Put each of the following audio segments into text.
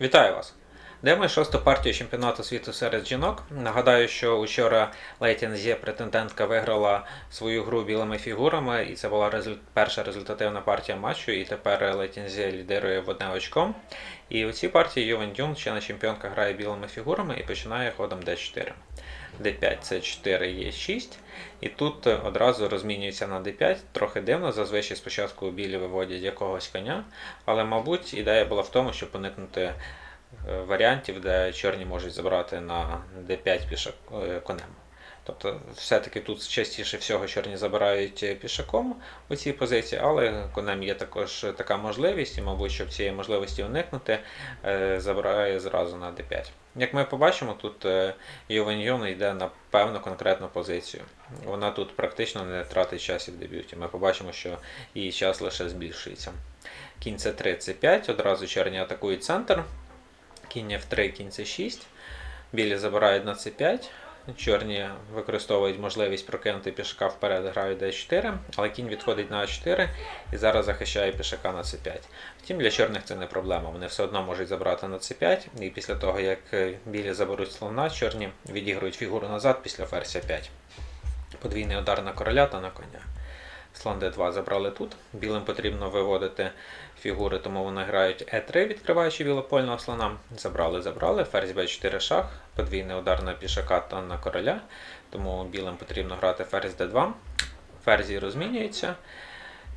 Вітаю вас! Демо шосту партію чемпіонату світу серед жінок. Нагадаю, що учора Лейтін Зє претендентка виграла свою гру білими фігурами, і це була перша результативна партія матчу. І тепер Лейтін Зє лідирує в одне очко. І у цій партії Ювен Дюн, ще на чемпіонка, грає білими фігурами і починає ходом d4. D5 це 4 є 6. І тут одразу розмінюється на d5. Трохи дивно, зазвичай спочатку білі виводять якогось коня, але, мабуть, ідея була в тому, щоб уникнути е, варіантів, де чорні можуть забрати на d5 пішак е, конем. Тобто, все-таки тут частіше всього чорні забирають пішаком у цій позиції, але конем є також така можливість, і, мабуть, щоб цієї можливості уникнути, е, забирає зразу на d5. Як ми побачимо, тут Ювен Юн йде на певну конкретну позицію. Вона тут практично не тратить час в дебюті. Ми побачимо, що її час лише збільшується. Кінь c3, c5, одразу черні атакують центр. Кінь f3, кінь c6. Білі забирають на c5. Чорні використовують можливість прокинути пішака вперед, грають d4, але кінь відходить на a4 і зараз захищає пішака на c5. Втім, для чорних це не проблема. Вони все одно можуть забрати на c5, і після того, як білі заберуть слона, чорні відіграють фігуру назад після ферзя 5. Подвійний удар на короля та на коня. Слон d2 забрали тут. Білим потрібно виводити фігури, тому вони грають e3, відкриваючи білопольного слона. Забрали, забрали. Ферзь b4 шах, подвійний удар на пішака та на короля. Тому білим потрібно грати ферзь d2. Ферзі розмінюються.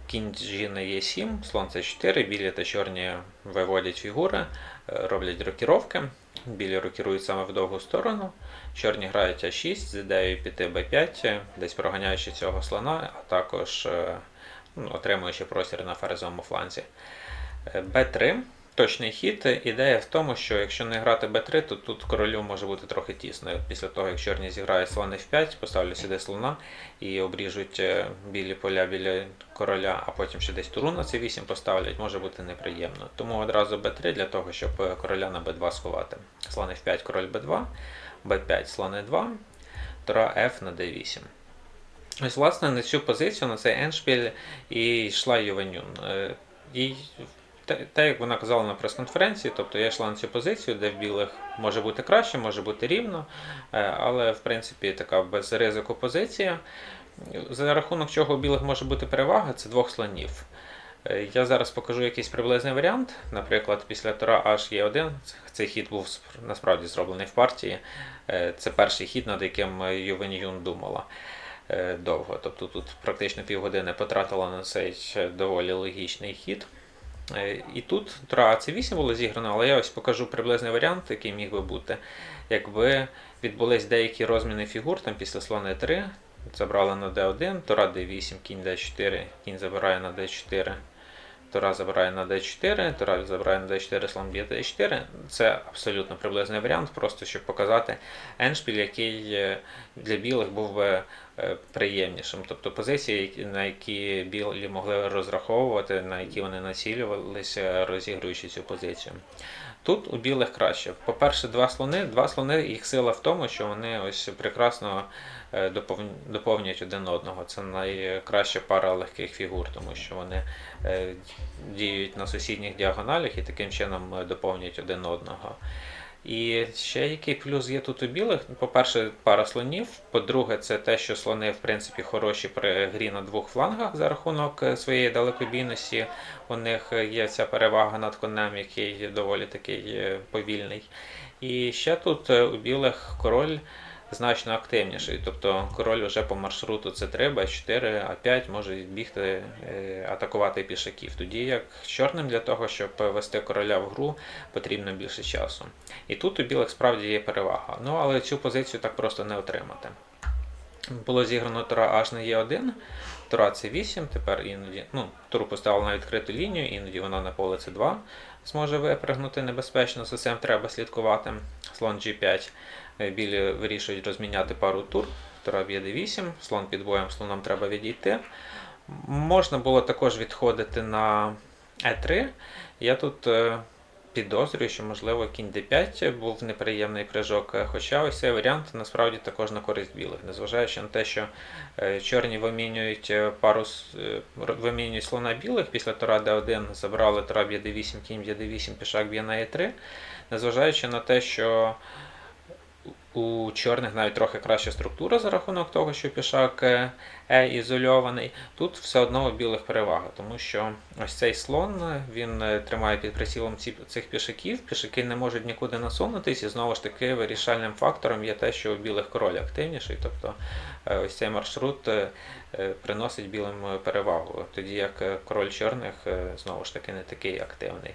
Кінь G на e7, слон c4, білі та чорні виводять фігури, роблять рокіровки. Білі рокірують саме в довгу сторону. Чорні грають А6 з ідеєю піти Б5, десь проганяючи цього слона, а також ну, отримуючи простір на ферзовому фланзі. Б3. Точний хід. Ідея в тому, що якщо не грати Б3, то тут королю може бути трохи тісно. Після того, як чорні зіграють слон F5, поставлю сюди слона і обріжуть білі поля біля короля, а потім ще десь туру на C8 поставлять, може бути неприємно. Тому одразу Б3 для того, щоб короля на Б2 сховати. Слон F5, король Б2, Б5, слон Е2, тура F на D8. Ось, власне, на цю позицію, на цей еншпіль і йшла Ювенюн. І те, як вона казала на прес-конференції, тобто я йшла на цю позицію, де в білих може бути краще, може бути рівно, але в принципі така без ризику позиція. За рахунок чого у білих може бути перевага, це двох слонів. Я зараз покажу якийсь приблизний варіант. Наприклад, після тура H є1, цей хід був насправді зроблений в партії. Це перший хід, над яким Ювен Юн думала довго. Тобто тут практично півгодини потратила на цей доволі логічний хід. І тут тура c8 було зіграно, але я ось покажу приблизний варіант, який міг би бути. Якби відбулись деякі розміни фігур там після слона 3, забрали на d1, тура d8, кінь d4, кінь забирає на d4, тура забирає на d4, тура забирає на d4, слон б'є d4. Це абсолютно приблизний варіант, просто щоб показати еншпіль, який для білих був би приємнішим. Тобто позиції, на які білі могли розраховувати, на які вони націлювалися, розігруючи цю позицію. Тут у білих краще. По-перше, два слони. Два слони, їх сила в тому, що вони ось прекрасно доповнюють один одного. Це найкраща пара легких фігур, тому що вони діють на сусідніх діагоналях і таким чином доповнюють один одного. І ще який плюс є тут у білих. По-перше, пара слонів. По-друге, це те, що слони, в принципі, хороші при грі на двох флангах за рахунок своєї далекобійності. У них є ця перевага над конем, який доволі такий повільний. І ще тут у білих король значно активніший. Тобто король вже по маршруту С3, Б4, А5 може бігти, атакувати пішаків. Тоді як чорним для того, щоб вести короля в гру, потрібно більше часу. І тут у білих справді є перевага. Ну але цю позицію так просто не отримати. Було зіграно тура H на Е1, тура С8, тепер іноді, ну, туру поставили на відкриту лінію, іноді вона на поле С2 зможе випрыгнути небезпечно, за цим треба слідкувати. Слон G5. Білі вирішують розміняти пару тур. Тура б'є d8, слон під боєм, слоном треба відійти. Можна було також відходити на e3. Я тут підозрюю, що можливо кінь d5 був неприємний прыжок, е, хоча ось цей варіант насправді також на користь білих, незважаючи на те, що е, чорні вимінюють е, пару е, вимінюють слона білих, після тура d1 забрали тура б'є d8, кінь б'є d8, пішак б'є на e3, незважаючи на те, що у чорних навіть трохи краща структура за рахунок того, що пішак е, е ізольований. Тут все одно у білих перевага, тому що ось цей слон е, він е, тримає під прицілом ці, цих пішаків. Пішаки не можуть нікуди насунутись, і знову ж таки вирішальним фактором є те, що у білих король активніший. Тобто ось цей маршрут приносить білим е, перевагу, тоді як е, король чорних е, знову ж таки не такий активний.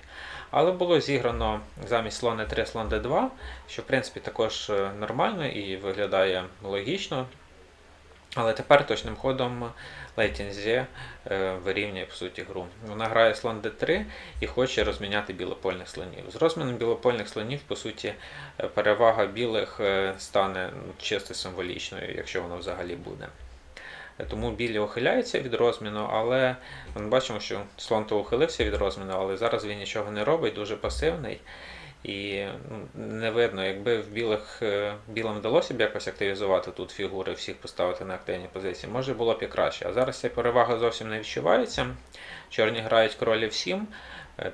Але було зіграно замість слон 3 слон d2, що в принципі також е, нормально і виглядає логічно. Але тепер точним ходом Лейтінзі вирівнює по суті гру. Вона грає слон d3 і хоче розміняти білопольних слонів. З розміном білопольних слонів, по суті, е, перевага білих е, стане ну, чисто символічною, якщо воно взагалі буде. Тому білі ухиляються від розміну, але ми бачимо, що слон то ухилився від розміну, але зараз він нічого не робить, дуже пасивний. І ну, не видно, якби в білих е, білим вдалося б якось активізувати тут фігури, всіх поставити на активні позиції, може було б і краще. А зараз ця перевага зовсім не відчувається. Чорні грають король f7, е,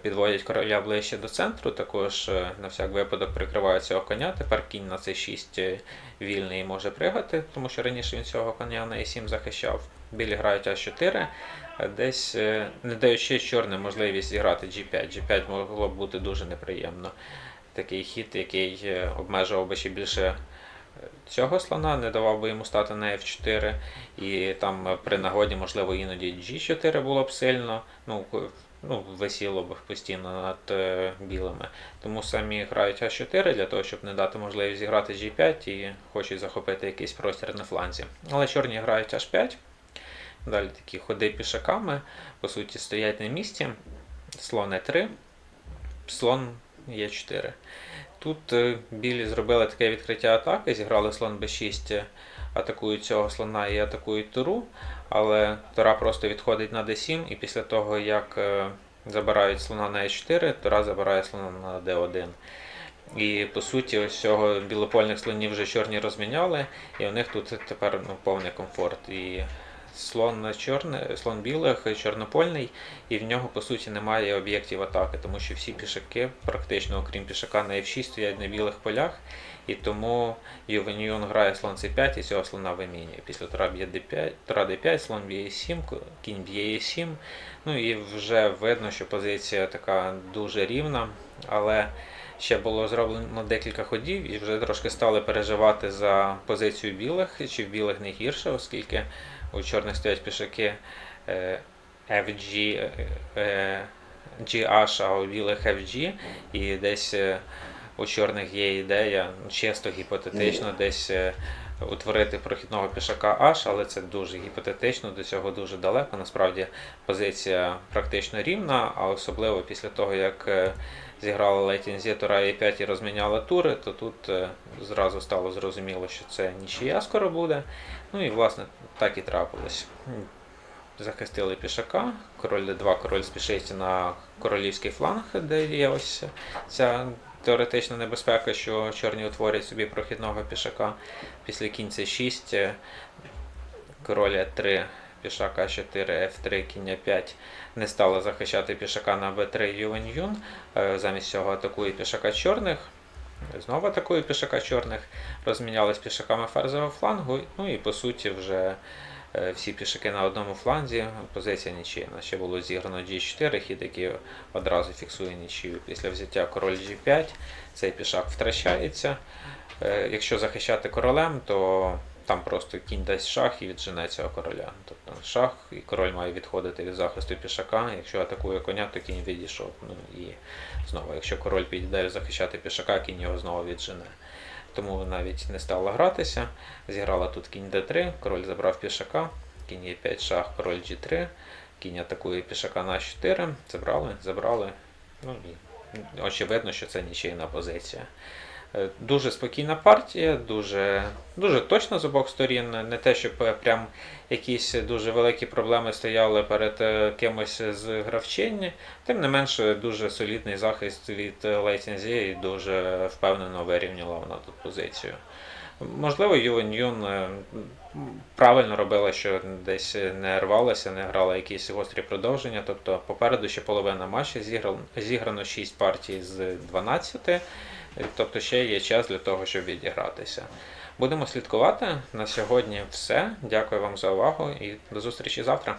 підводять короля ближче до центру, також е, на всяк випадок прикривають цього коня. Тепер кінь на c6 вільний і може пригати, тому що раніше він цього коня на e7 захищав. Білі грають а4, е, десь е, не даючи чорним можливість зіграти g5. G5 могло б бути дуже неприємно. Такий хід, який е, обмежував би ще більше е, цього слона, не давав би йому стати на f4, і там е, при нагоді, можливо, іноді g4 було б сильно. Ну, ну, висіло б постійно над е, білими. Тому самі грають А4 для того, щоб не дати можливість зіграти G5 і хочуть захопити якийсь простір на фланзі. Але чорні грають H5. Далі такі ходи пішаками, по суті, стоять на місці. Слон Е3, слон Е4. Тут е, білі зробили таке відкриття атаки, зіграли слон Б6, е, атакують цього слона і атакують туру, але тура просто відходить на d7, і після того, як е, забирають слона на e4, тура забирає слона на d1. І по суті, ось цього білопольних слонів вже чорні розміняли, і у них тут тепер ну, повний комфорт. І слон чорний, слон білих чорнопольний, і в нього по суті немає об'єктів атаки, тому що всі пішаки, практично окрім пішака на f6, стоять на білих полях, і тому Ювеньйон грає слон c5 і цього слона вимінює. Після тура б'є d5, тура d5, слон б'є e7, кінь б'є e7. Ну і вже видно, що позиція така дуже рівна, але ще було зроблено декілька ходів і вже трошки стали переживати за позицію білих, чи в білих не гірше, оскільки у чорних стоять пішаки е, FG, е, GH, а у білих FG, і десь е, у чорних є ідея, ну, чисто гіпотетично, десь е, утворити прохідного пішака H, але це дуже гіпотетично, до цього дуже далеко. Насправді позиція практично рівна, а особливо після того, як е, зіграла Лейтінзі Тура E5 і розміняла тури, то тут е, зразу стало зрозуміло, що це нічия скоро буде. Ну і власне так і трапилось. Захистили пішака, король d2, король спішить на королівський фланг, де є ось ця теоретична небезпека, що чорні утворять собі прохідного пішака. Після кінь c6, е, король e3, пішак а4, f3, кінь 5 не стало захищати пішака на b3 ювен юн. Е, Замість цього атакує пішака чорних. Знову атакує пішака чорних, розмінялись пішаками ферзового флангу, ну і по суті вже е, всі пішаки на одному фланзі, позиція нічийна. Ще було зіграно G4, хід, який одразу фіксує нічию. Після взяття король G5 цей пішак втрачається. Е, Якщо захищати королем, то там просто кінь дасть шах і віджене цього короля. Тобто шах і король має відходити від захисту пішака. Якщо атакує коня, то кінь відійшов. Ну і знову, якщо король підійде захищати пішака, кінь його знову віджене. Тому навіть не стала гратися. Зіграла тут кінь d3, король забрав пішака, кінь e5 шах, король g3, кінь атакує пішака на 4, забрали, забрали. Ну і очевидно, що це нічийна позиція. Е, Дуже спокійна партія, дуже, дуже точно з обох сторін. Не те, щоб е, прям якісь дуже великі проблеми стояли перед е, кимось з гравчині. Тим не менше, дуже солідний захист від е, Лейцензі і дуже впевнено вирівняла вона тут позицію. Можливо, Ювен Юн правильно робила, що десь не рвалася, не грала якісь гострі продовження. Тобто попереду ще половина матчу зіграно, зіграно 6 партій з 12, е, тобто ще є час для того, щоб відігратися. Будемо слідкувати. На сьогодні все. Дякую вам за увагу і до зустрічі завтра.